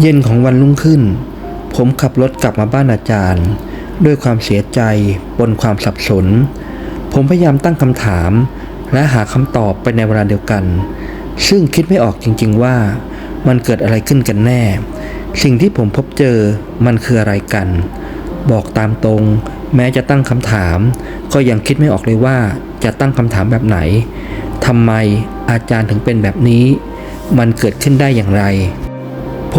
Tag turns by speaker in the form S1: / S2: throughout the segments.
S1: เย็นของวันรุ่งขึ้น ผมขับรถกลับมาบ้านอาจารย์ ด้วยความเสียใจปนความสับสน ผมพยายามตั้งคำถาม และหาคำตอบไปในเวลาเดียวกัน ซึ่งคิดไม่ออกจริง ๆว่า มันเกิดอะไรขึ้นกันแน่ สิ่งที่ผมพบเจอมันคืออะไรกัน บอกตามตรง แม้จะตั้งคำถาม ก็ยังคิดไม่ออกเลยว่าจะตั้งคำถามแบบไหนทำไมอาจารย์ถึงเป็นแบบนี้ มันเกิดขึ้นได้อย่างไร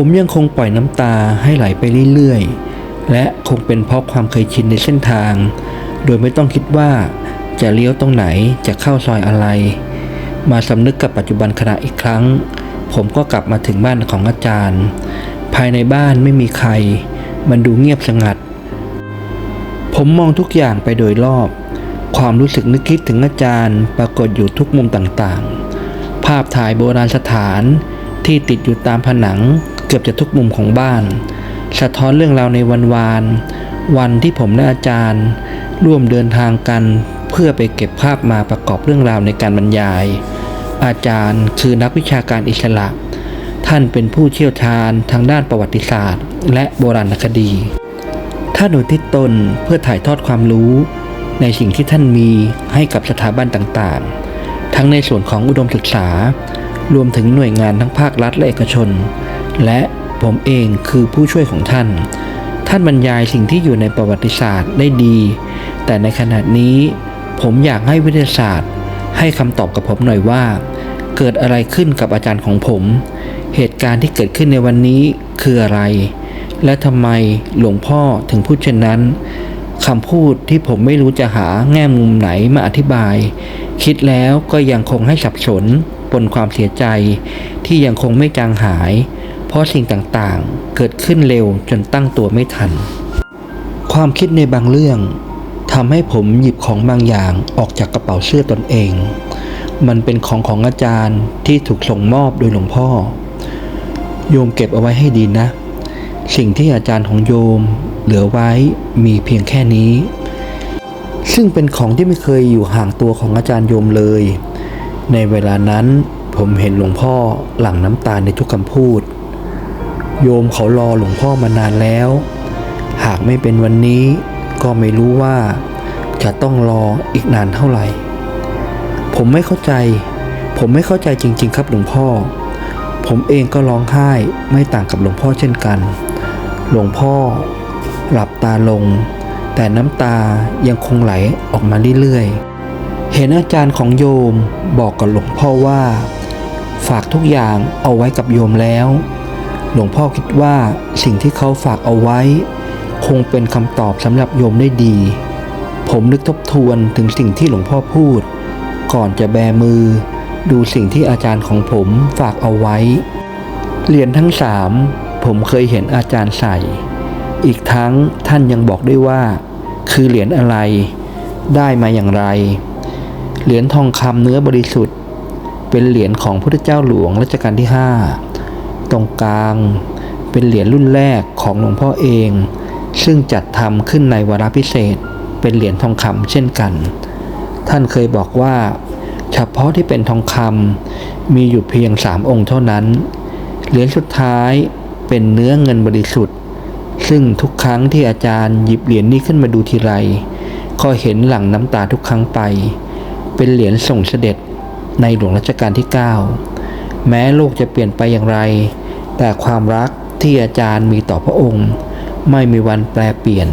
S1: ผมยังคงปล่อยน้ำตาให้ไหลไปเรื่อยๆ และคงเป็นเพราะความเคยชินในเส้นทาง โดยไม่ต้องคิดว่าจะเลี้ยวตรงไหนจะเข้าซอยอะไร มาสำนึกกับปัจจุบันขณะอีกครั้ง ผมก็กลับมาถึงบ้านของอาจารย์ ภายในบ้านไม่มีใคร มันดูเงียบสงัด ผมมองทุกอย่างไปโดยรอบ ความรู้สึกนึกคิดถึงอาจารย์ปรากฏอยู่ทุกมุมต่างๆ ภาพถ่ายโบราณสถานที่ติดอยู่ตามผนัง เกือบจะทุกมุมของบ้าน สะท้อนเรื่องราวในวันวาน วันที่ผมและอาจารย์ ร่วมเดินทางกันเพื่อไปเก็บภาพมาประกอบเรื่องราวในการบรรยาย อาจารย์คือนักวิชาการอิสระ ท่านเป็นผู้เชี่ยวชาญทางด้านประวัติศาสตร์ และโบราณคดี ท่านอุทิศตนเพื่อถ่ายทอดความรู้ ในสิ่งที่ท่านมีให้กับสถาบันต่างๆ ทั้งในส่วนของอุดมศึกษา รวมถึงหน่วยงานทั้งภาครัฐและเอกชน และผมเองคือผู้ช่วยของท่าน ท่านบรรยายสิ่งที่อยู่ในประวัติศาสตร์ได้ดี แต่ในขณะนี้ ผมอยากให้วิทยาศาสตร์ ให้คำตอบกับผมหน่อยว่า เกิดอะไรขึ้นกับอาจารย์ของผม เหตุการณ์ที่เกิดขึ้นในวันนี้คืออะไร และทำไมหลวงพ่อถึงพูดเช่นนั้นคำพูดที่ผมไม่รู้จะหาแง่มุมไหนมาอธิบาย คิดแล้วก็ยังคงให้สับสนปนความเสียใจที่ยังคงไม่จางหาย เพราะสิ่งต่างๆ เกิดขึ้นเร็วจนตั้งตัวไม่ทัน ความคิดในบางเรื่องทำให้ผมหยิบของบางอย่างออกจากกระเป๋าเสื้อตนเอง มันเป็นของของอาจารย์ที่ถูกส่งมอบโดยหลวงพ่อ โยมเก็บเอาไว้ให้ดีนะ สิ่งที่อาจารย์ของโยมเหลือไว้มีเพียงแค่นี้ ซึ่งเป็นของที่ไม่เคยอยู่ห่างตัวของอาจารย์โยมเลย ในเวลานั้นผมเห็นหลวงพ่อหลั่งน้ำตาในทุกคำพูด โยมเขารอหลวงพ่อมานานแล้ว หากไม่เป็นวันนี้ก็ไม่รู้ว่า จะต้องรออีกนานเท่าไหร่ ผมไม่เข้าใจ ผมไม่เข้าใจจริง ๆ ครับหลวงพ่อ ผมเองก็ร้องไห้ไม่ต่างกับหลวงพ่อเช่นกัน หลวงพ่อ หลับตาลง แต่น้ำตายังคงไหลออกมาเรื่อยๆ เห็นอาจารย์ของโยมบอกกับหลวงพ่อว่า ฝากทุกอย่างเอาไว้กับโยมแล้ว หลวงพ่อคิดว่าสิ่งที่เขาฝากเอาไว้ คงเป็นคำตอบสำหรับโยมได้ดี ผมนึกทบทวนถึงสิ่งที่หลวงพ่อพูด ก่อนจะแบมือ ดูสิ่งที่อาจารย์ของผมฝากเอาไว้ เหรียญทั้งสามผมเคยเห็นอาจารย์ใส่ อีกทั้งท่านยังบอกด้วยว่า คือเหรียญอะไร ได้มาอย่างไร เหรียญทองคำเนื้อบริสุทธิ์ เป็นเหรียญของพระเจ้าหลวงรัชกาลที่5 ตรงกลาง เป็นเหรียญรุ่นแรกของหลวงพ่อเอง ซึ่งจัดทำขึ้นในวาระพิเศษ เป็นเหรียญทองคำเช่นกัน ท่านเคยบอกว่า เฉพาะที่เป็นทองคำมีอยู่เพียงสามองค์เท่านั้น เหรียญสุดท้ายเป็นเนื้อเงินบริสุทธิ์ ซึ่งทุกครั้งที่อาจารย์หยิบเหรียญนี้ขึ้นมาดูทีไร ก็เห็นหลั่งน้ำตาทุกครั้งไป เป็นเหรียญส่งเสด็จในหลวงรัชกาลที่ 9 แม้โลกจะเปลี่ยนไปอย่างไร แต่ความรักที่อาจารย์มีต่อพระองค์ ไม่มีวันแปลเปลี่ยน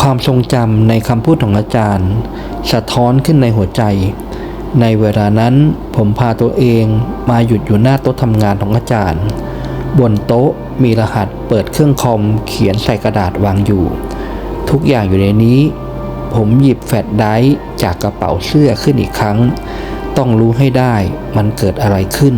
S1: ความทรงจำในคำพูดของอาจารย์ สะท้อนขึ้นในหัวใจ ในเวลานั้นผมพาตัวเองมาหยุดอยู่หน้าโต๊ะทำงานของอาจารย์ บนโต๊ะมีรหัสเปิดเครื่องคอมเขียนใส่กระดาษวางอยู่ ทุกอย่างอยู่ในนี้ ผมหยิบแฟลชไดร์จากกระเป๋าเสื้อขึ้นอีกครั้ง ต้องรู้ให้ได้มันเกิดอะไรขึ้น